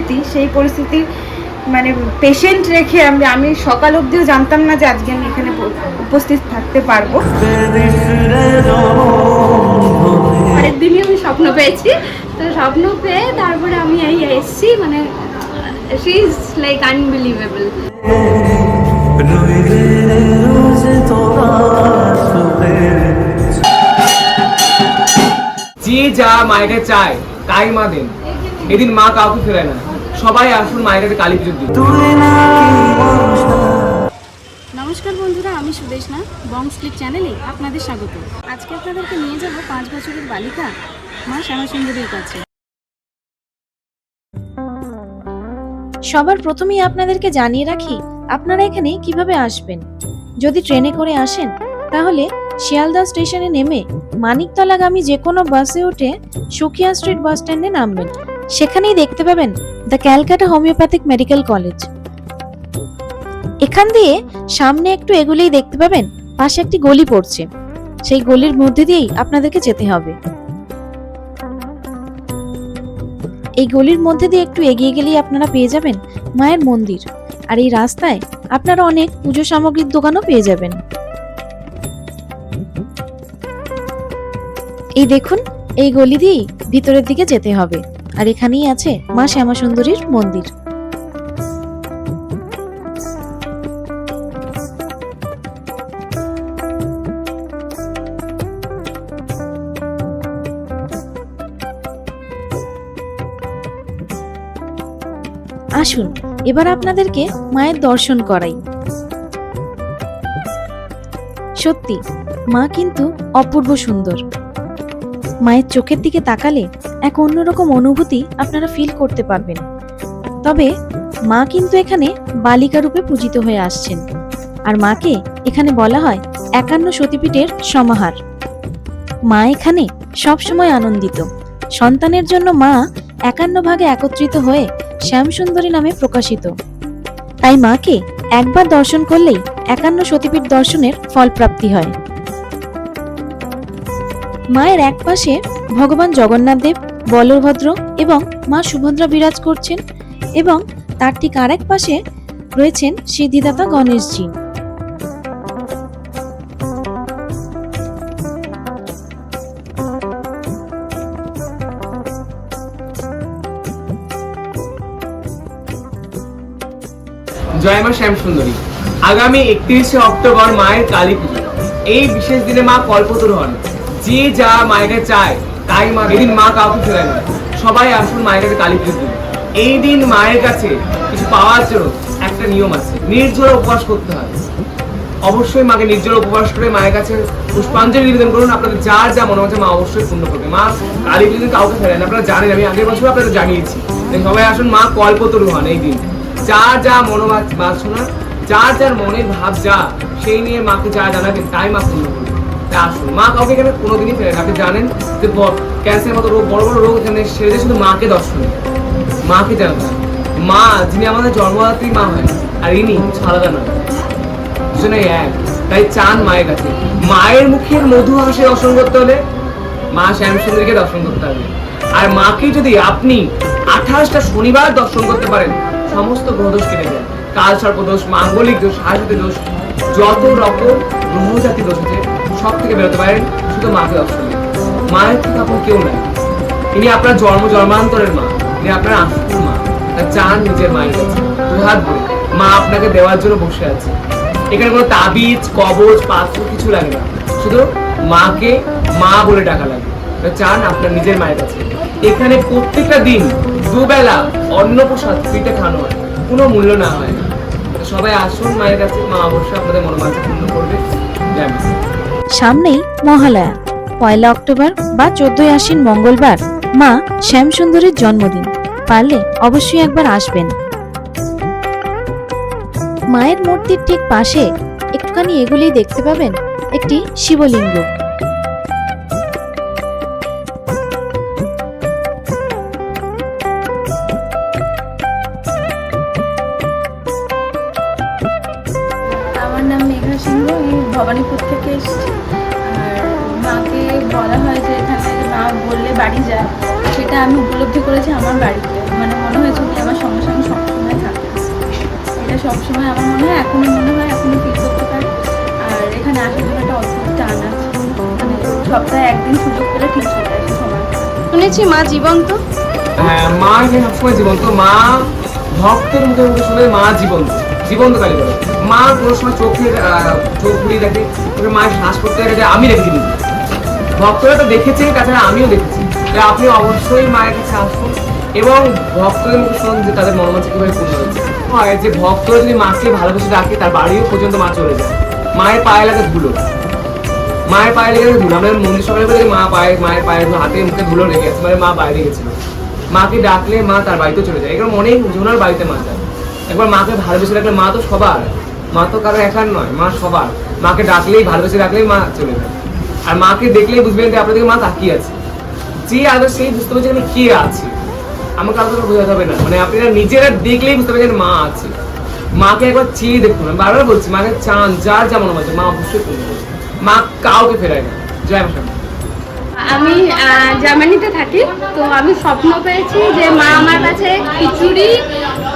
পরিস্থিতি সেই পরিস্থিতির মানে পেশেন্ট রেখে আমি আমি সকাল অবধিও জানতাম না যে আজকে আমি এখানে উপস্থিত থাকতে পারব। আরেকদিনই আমি স্বপ্ন পেয়েছি। তো স্বপ্ন পেয়ে তারপরে আমি এই এসেছি মানে শি ইজ লাইক আনবিলিভেবল যে যা মায়ের চায় তাই মা দেন। এদিন মা কাউকে ফেরায় না। সবাই আসুন মায়ের কাছে কালী পুজোর দিন। নমস্কার বন্ধুরা আমি সুদেশনা বংশ ক্লিক চ্যানেলে আপনাদের স্বাগত। আজকে আপনাদেরকে নিয়ে যাব পাঁচ বছরের বালিকা মা শ্যামাসুন্দরীর কাছে। সবার প্রথমেই আপনাদেরকে জানিয়ে রাখি আপনারা এখানে কীভাবে আসবেন? যদি ট্রেনে করে আসেন তাহলে শিয়ালদা স্টেশনে নেমে মানিকতলাগামী যে কোনো বাসে উঠে সুকিয়া স্ট্রিট বাস স্ট্যান্ডে নামবেন। সেখানেই দেখতে পাবেন the Calcutta homeopathic medical college. এখান দিয়ে সামনে একটু এগুলেই দেখতে পাবেন, পাশে একটি গলি পড়ছে। সেই গলির মধ্যে দিয়েই আপনাদেরকে যেতে হবে। এই গলির মধ্যে দিয়ে একটু এগিয়ে গেলেই আপনারা পেয়ে যাবেন মায়ের মন্দির। আর এই রাস্তায় আপনারা অনেক পুজো সামগ্রীর দোকানও পেয়ে যাবেন। এই দেখুন, এই গলি দিয়েই ভিতরের দিকে যেতে হবে। আর এখানেই আছে মা শ্যামা সুন্দরীর মন্দির। আসুন, এবার আপনাদেরকে মায়ের দর্শন করাই। সত্যি, মা কিন্তু অপূর্ব সুন্দর। মায়ের চোখের দিকে তাকালে এক অন্যরকম অনুভূতি আপনারা ফিল করতে পারবেন। তবে মা কিন্তু এখানে বালিকা রূপে পূজিত হয়ে আসছেন। আর মাকে এখানে বলা হয় একান্ন সতীপীঠের সমাহার। মা এখানে সবসময় আনন্দিত। সন্তানের জন্য মা একান্ন ভাগে একত্রিত হয়ে শ্যামসুন্দরী নামে প্রকাশিত। তাই মাকে একবার দর্শন করলেই একান্ন সতীপীঠ দর্শনের ফল প্রাপ্তি হয়। মায়ের এক পাশে ভগবান জগন্নাথ দেব, বলভদ্র এবং মা সুভদ্রা বিরাজ করছেন এবং তার ঠিক আরেক পাশে রয়েছেন সিদ্ধিদাতা গণেশজি। জয় মা শ্যাম সুন্দরী। আগামী একত্রিশে অক্টোবর মায়ের কালী পুজো। এই বিশেষ দিনে মা কল্পতরু হন। যে যা মায়ের কাছে চায়, তাই মা এদিন মা কাউকে ফেরায় না, সবাই আসুন মায়ের কাছে কালী পুজো এই দিন মায়ের কাছে কিছু পাওয়ার জন্য একটা নিয়ম আছে নির্জলা উপবাস করতে হয়। অবশ্যই মাকে নির্জলা উপবাস করে মায়ের কাছে পুষ্পাঞ্জলি নিবেদন করুন, আপনাদের যার যা মনে হচ্ছে মা অবশ্যই পূর্ণ করবে। মা কালী পুজো কাউকে ফেরায় না, আপনারা জানেন, আমি আগের বছর আপনাদের জানিয়েছি। সবাই আসুন, মা কল্পতরু হন এই দিন। যা যা মনোবাসনা যার যার মনের ভাব যা, সেই নিয়ে মাকে যা জানাবেন, তাই মা পূর্ণ করবে আসুন মা কাউকে এখানে কোনোদিনই ফেরে না। আপনি জানেন? যে ক্যান্সার মতো রোগ, বড় বড় রোগ এখানে সেরে শুধু মাকে দর্শন মাকে মা, যিনি আমাদের মা হয় আর ইনি দুজনেই এক। তাই চান মায়ের কাছে। মায়ের মুখের মধু হাসি দর্শন করতে হলে মা শ্যামসুন্দরীকে দর্শন করতে হবে। আর মাকে যদি আপনি আঠাশটা শনিবার দর্শন করতে পারেন, সমস্ত গ্রহদোষ কেটে যায়। কাল সর্পদোষ মাঙ্গলিক দোষ, হাসিতে দোষ, যত রকম গ্রহজাতি দোষ আছে সব থেকে বেরোতে পারেন শুধু মাকে দিয়ে। মায়ের থেকে আপন কেউ নাই। ইনি আপনার জন্ম জন্মান্তরের মা, ইনি আপনার আসল মা তা চান নিজের মায়ের কাছে। দুহাত ভরে মা আপনাকে দেওয়ার জন্য বসে আছে। এখানে কোনো তাবিজ, কবজ পাত্র কিছু লাগে না। শুধু মাকে মা বলে ডাকা লাগে। চান আপনার নিজের মায়ের কাছে। এখানে প্রত্যেকটা দিন দুবেলা অন্ন প্রসাদ পিঠে খানো হয়। কোনো মূল্য না হয়। সবাই আসুন মায়ের কাছে। মা অবশ্যই আপনাদের মনোবাঞ্ছা পূর্ণ করবে। মা। সামনেই মহালয়া, পয়লা অক্টোবর বা চোদ্দই আশ্বিন মঙ্গলবার, মা শ্যামসুন্দরীর জন্মদিন। পারলে অবশ্যই একবার আসবেন। মায়ের মূর্তির ঠিক পাশে একটুখানি এগুলি দেখতে পাবেন একটি শিবলিঙ্গ। ভবানীপুর থেকে এসেছি। আর মাকে বলা হয় যে এখানে মা বললে বাড়ি যায়। সেটা আমি উপলব্ধি করেছি আমার বাড়িতে। মানে মনে হয়েছে উনি আমার সঙ্গে সঙ্গে সবসময় থাকে এটা সবসময় আমার মনে হয় এখনও মনে হয় এখনও ফিল করতে পারি। আর এখানে আসার জন্য একটা অদ্ভুত টান আছে। মানে সপ্তাহে একদিন সুযোগ পেলে ঠিক চলে আসে সময়। শুনেছি মা জীবন্ত। হ্যাঁ মা এখানে সবসময় জীবন্ত। মা ভক্তের মুখে মুখে শুনে মা জীবন্ত। জীবন্ত কালী করে মা কোনো সময় চোখের চোখ ঘুরিয়ে দেখে ওকে মায়ের শ্বাস করতে দেখে আমি রেখে দিই ভক্তরা তো দেখেছেন, তাছাড়া আমিও দেখেছি। তাই আপনি অবশ্যই মায়ের কাছে আসুন এবং ভক্তদের মুখে শুনুন যে তাদের মনোমাঞ্ছা কীভাবে পূর্ণ হয়েছে। হয় যে ভক্তরা যদি মাকে ভালোবেসে ডাকে, তার বাড়িও পর্যন্ত মা চলে যায়। মায়ের পায়ে লাগে ধুলো। মায়ের পায়ে লেগে ধুলো। আমরা মন্দির সকালে করে মা পায়ে, মায়ের পায়ে হাতে মুখে ধুলো লেগে আছে মানে মা বাইরে গেছিল। মাকে ডাকলে মা তার বাড়িতে চলে যায়। এগুলো মনেই জোনার বাড়িতে মা যায়। একবার মাকে ভালোবেসে রাখলে মা তো সবার। মা তো কারও একার নয়, মা সবার। মাকে ডাকলেই, ভালোবেসে ডাকলেই মা চলে যায়। আর মাকে দেখলেই বুঝবেন যে আপনাদের মা তাকিয়ে আছে। যে আগে সেই বুঝতে পারছে এখানে কে আছে। আমাকে করে বোঝাতে হবে না। মানে আপনারা নিজেরা দেখলেই বুঝতে পারছেন মা আছে। মাকে একবার চেয়ে দেখুন। আমি বারবার বলছি, মাকে চান, যার যেমন আছে মা অবশ্যই করবে। মা কাউকে ফেরায় না। জয় শারদা। আমি জার্মানিতে থাকি। তো আমি স্বপ্ন পেয়েছি যে মা আমার কাছে খিচুড়ি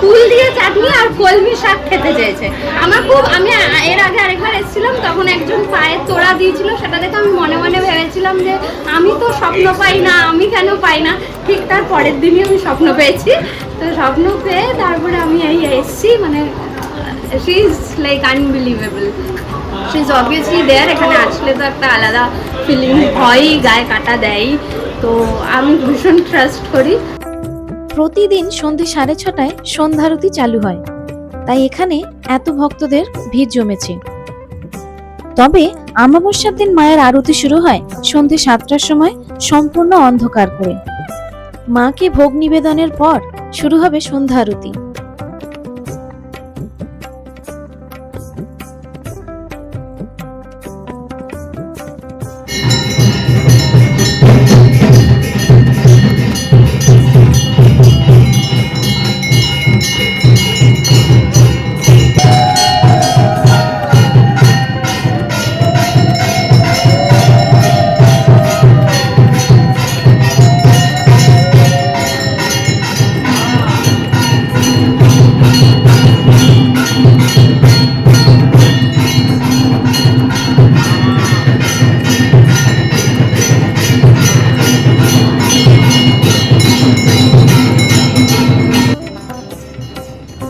ফুল দিয়ে চাটনি আর কলমি শাক খেতে চেয়েছে। আমার খুব, আমি এর আগে আরেকবার এসেছিলাম, তখন একজন পায়ের তোড়া দিয়েছিল, সেটা দেখে আমি মনে মনে ভেবেছিলাম যে আমি তো স্বপ্ন পাই না, আমি কেন পাই না? ঠিক তার পরের দিনই আমি স্বপ্ন পেয়েছি। তো স্বপ্ন পেয়ে তারপরে আমি এই এসেছি মানে she is like unbelievable she is obviously there এখানে আসলে তো একটা আলাদা ফিলিং হয়ই গায়ে কাটা দেয় তো আমি ভীষণ ট্রাস্ট করি। প্রতিদিন সন্ধে সাড়ে ছটায় সন্ধ্যারতি চালু হয়। তাই এখানে এত ভক্তদের ভিড় জমেছে। তবে আমাবস্যার দিন মায়ের আরতি শুরু হয় সন্ধে সাতটার সময় সম্পূর্ণ অন্ধকার করে। মাকে ভোগ নিবেদনের পর শুরু হবে সন্ধ্যা আরতি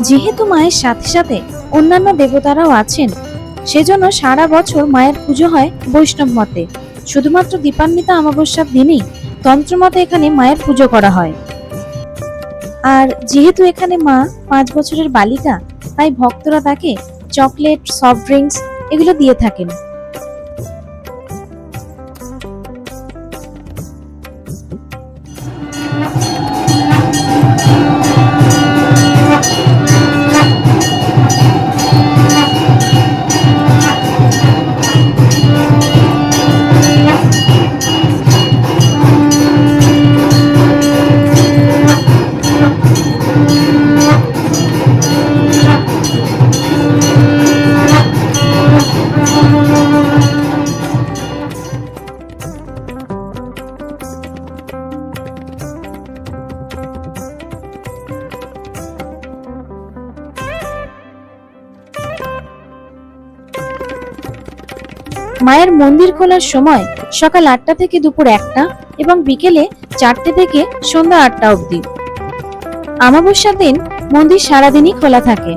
যেহেতু মায়ের সাথে সাথে অন্যান্য দেবতারাও আছেন, সেজন্য সারা বছর মায়ের পুজো হয় বৈষ্ণব মতে শুধুমাত্র দীপান্বিতা অমাবস্যার দিনেই তন্ত্রমতে এখানে মায়ের পুজো করা হয়। আর যেহেতু এখানে মা পাঁচ বছরের বালিকা, তাই ভক্তরা তাকে চকলেট, সফট ড্রিঙ্কস এগুলো দিয়ে থাকেন। মায়ের মন্দির খোলার সময় সকাল আটটা থেকে দুপুর একটা এবং বিকেলে চারটে থেকে সন্ধ্যা আটটা অবধি। আমাবস্যার দিন মন্দির সারাদিনই খোলা থাকে।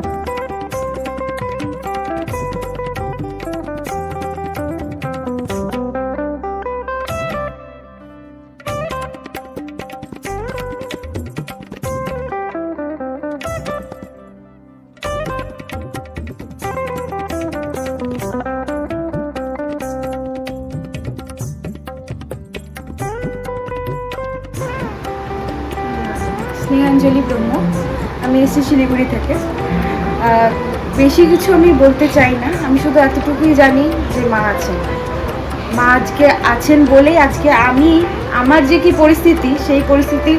আমি এসেছি শিলিগুড়ি থেকে। বেশি কিছু আমি বলতে চাই না। আমি শুধু এতটুকুই জানি যে মা আছেন। মা আজকে আছেন বলেই আজকে আমি আমার যে কি পরিস্থিতি সেই পরিস্থিতি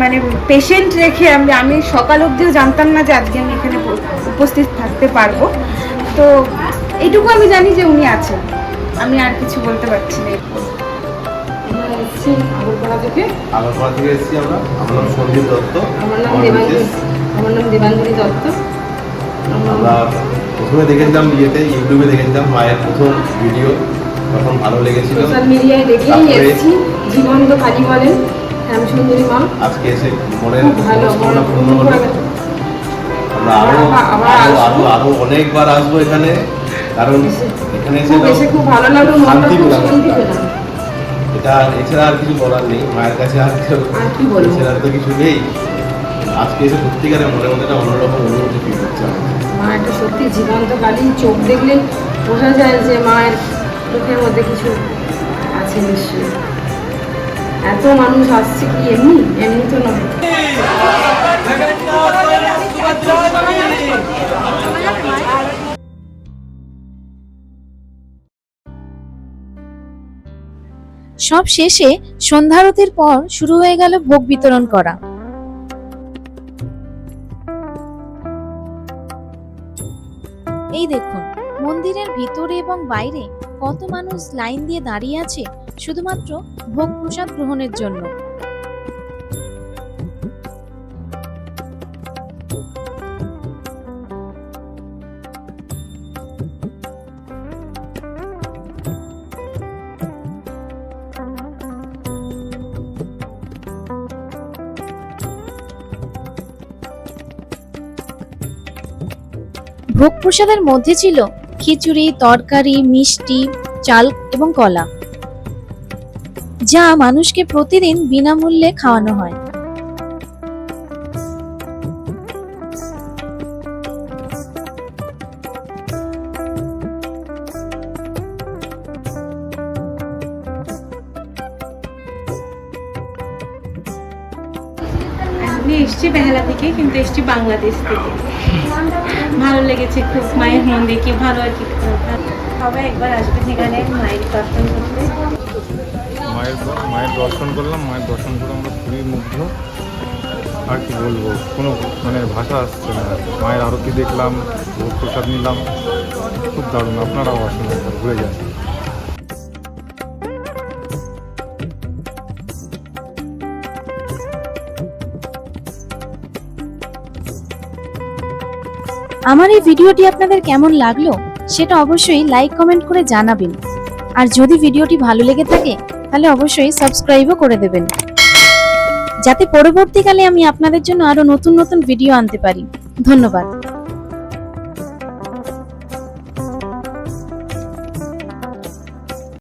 মানে পেশেন্ট রেখে আমি আমি সকাল অবধিও জানতাম না যে আজকে আমি এখানে উপস্থিত থাকতে পারব। তো এইটুকু আমি জানি যে উনি আছেন। আমি আর কিছু বলতে পারছি না আগরপাড়া থেকে। আগরপাড়া থেকে এসেছি আমরা। আমার নাম সন্দীপ দত্ত। আমার নাম আমার নাম দত্ত। আমরা প্রথমে দেখেছিলাম ইয়েতে ইউটিউবে দেখেছিলাম মায়ের প্রথম ভিডিও তখন ভালো লেগেছিল। সোশ্যাল মিডিয়ায় দেখেই এসেছি। জীবন্ত কালী বলেন শ্যামসুন্দরী মা। আজকে এসে মনের ভালো মনস্কামনা পূর্ণ হলো। আমরা আরও আরও। আরও আরও অনেকবার আসব এখানে। কারণ এখানে এসে খুব ভালো লাগল শান্তি পেলাম। এটা এছাড়া আর কিছু বলার নেই। মায়ের কাছে আর কি বলব? এছাড়া আর তো কিছু নেই। আজকে এসে সত্যিকারের মধ্যে একটা অন্যরকম অনুভূতি ফিল হচ্ছে মা একটা সত্যি জীবন্ত কালী চোখ দেখলে বোঝা যায় যে মায়ের চোখের মধ্যে কিছু আছে নিশ্চয়ই। এত মানুষ আসছে কি এমনি? এমনি তো নয়। সব শেষে সন্ধ্যারতির পর শুরু হয়ে গেল ভোগ বিতরণ করা। এবং বাইরে কত মানুষ লাইন দিয়ে দাঁড়িয়ে আছে শুধুমাত্র ভোগ প্রসাদ গ্রহণের জন্য। ভোগ প্রসাদের মধ্যে ছিল খিচুড়ি, তরকারি, মিষ্টি, চাল এবং কলা, যা মানুষকে প্রতিদিন বিনামূল্যে খাওয়ানো হয়। এসছি বেহালা থেকে, কিন্তু এসছি বাংলাদেশ থেকে। ভালো লেগেছে খুব মায়ের মন্দির কি ভালো আর কি সবাই একবার আসবেন এখানে মায়ের দর্শন করতে। মায়ের মায়ের দর্শন করলাম মায়ের দর্শন করে আমরা খুবই মুগ্ধ। আর কি বলব কোনো মানে ভাষা আসছে না। মায়ের আরতি দেখলাম ভোগ প্রসাদ নিলাম। খুব দারুণ আপনারাও আসুন ঘুরে যান। আমার এই ভিডিওটি আপনাদের কেমন লাগল সেটা অবশ্যই লাইক কমেন্ট করে জানাবেন। আর যদি ভিডিওটি ভালো লেগে থাকে, তাহলে অবশ্যই সাবস্ক্রাইবও করে দেবেন। যাতে পরবর্তীকালে আমি আপনাদের জন্য আরও নতুন নতুন ভিডিও আনতে পারি। ধন্যবাদ।